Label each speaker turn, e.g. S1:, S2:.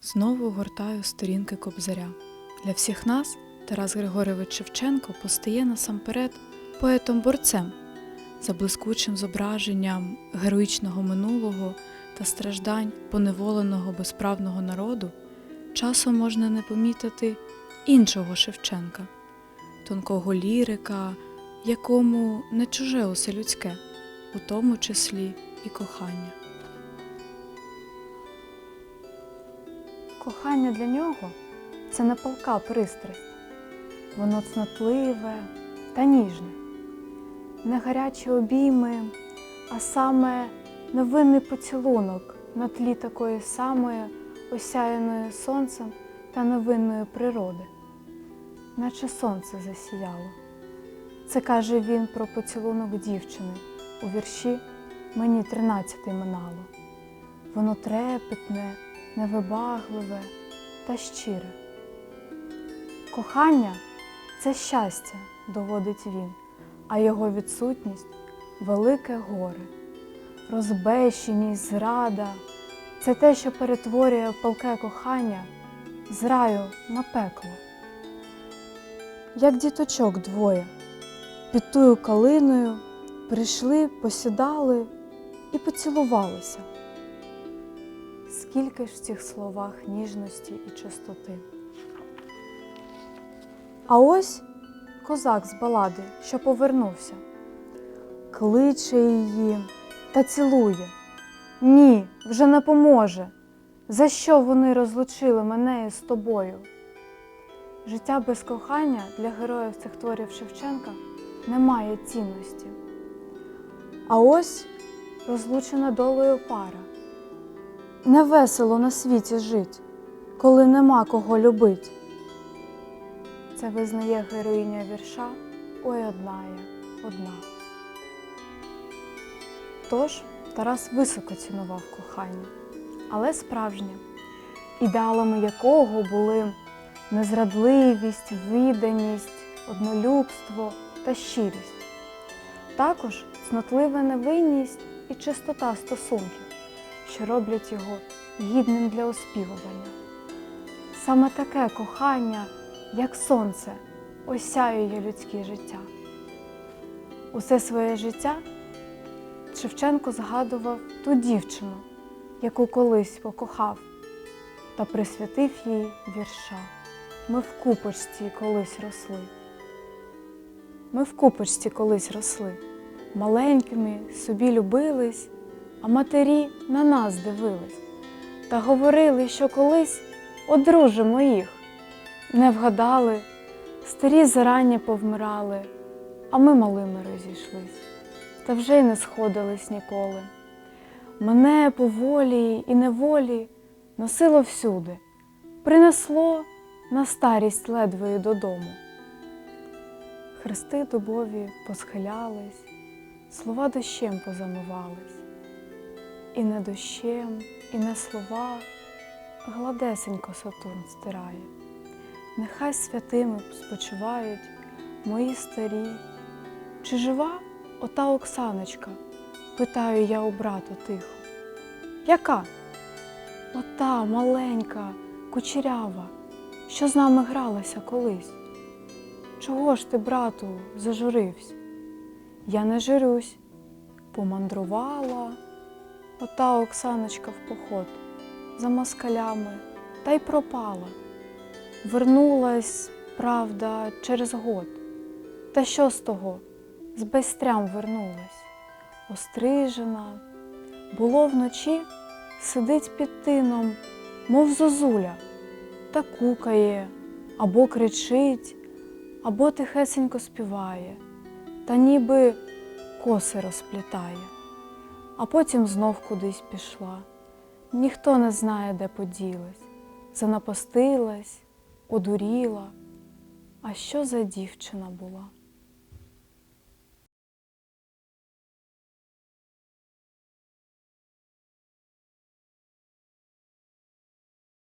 S1: Знову гортаю сторінки Кобзаря. Для всіх нас Тарас Григорович Шевченко постає насамперед поетом-борцем за блискучим зображенням героїчного минулого та страждань поневоленого безправного народу. Часом можна не помітити іншого Шевченка, тонкого лірика, якому не чуже усе людське, у тому числі і кохання.
S2: Кохання для нього це не палка пристрасть. Воно цнотливе та ніжне, не гарячі обійми, а саме невинний поцілунок на тлі такої самої осяяної сонцем та невинної природи, наче сонце засіяло. Це каже він про поцілунок дівчини у вірші Мені тринадцятий минало. Воно трепетне, невибагливе та щире. Кохання це щастя, доводить він, а його відсутність велике горе. Розбещеність, зрада це те, що перетворює палке кохання з раю на пекло. Як діточок двоє, під тою калиною прийшли, посідали і поцілувалися. Скільки ж в цих словах ніжності і чистоти. А ось козак з балади, що повернувся, кличе її та цілує. Ні, вже не поможе. За що вони розлучили мене із тобою? Життя без кохання для героїв цих творів Шевченка не має цінності. А ось розлучена долею пара. Невесело на світі жить, коли нема кого любить. Це визнає героїня вірша Ой одна я, одна. Тож Тарас високо цінував кохання, але справжнє, ідеалами якого були незрадливість, виданість, однолюбство та щирість. Також цнотлива невинність і чистота стосунків що роблять його гідним для оспівування. Саме таке кохання, як сонце, осяює людське життя. Усе своє життя Шевченко згадував ту дівчину, яку колись покохав, та присвятив їй вірша. Ми в купочці колись росли. Ми в купочці колись росли, маленькими собі любились а матері на нас дивились та говорили, що колись одружимо їх. Не вгадали, старі зарані повмирали, а ми малими розійшлись, та вже й не сходились ніколи. Мене по волі і неволі носило всюди, принесло на старість ледве додому. Хрести дубові посхилялись, слова дощем позамивались. І не дощем, і не слова гладесенько Сатурн стирає. Нехай святими спочивають мої старі. Чи жива ота Оксаночка? питаю я у брата тихо. Яка? Ота маленька, кучерява, що з нами гралася колись. Чого ж ти, брату, зажурився? Я не журюсь, помандрувала. Ота Оксаночка в поход за москалями та й пропала. Вернулась, правда, через год. Та що з того? З безстрям вернулась, острижена. Було вночі, сидить під тином, мов зозуля, та кукає, або кричить, або тихесенько співає, та ніби коси розплітає а потім знов кудись пішла. Ніхто не знає, де поділась, занапастилась, одуріла. А що за дівчина була?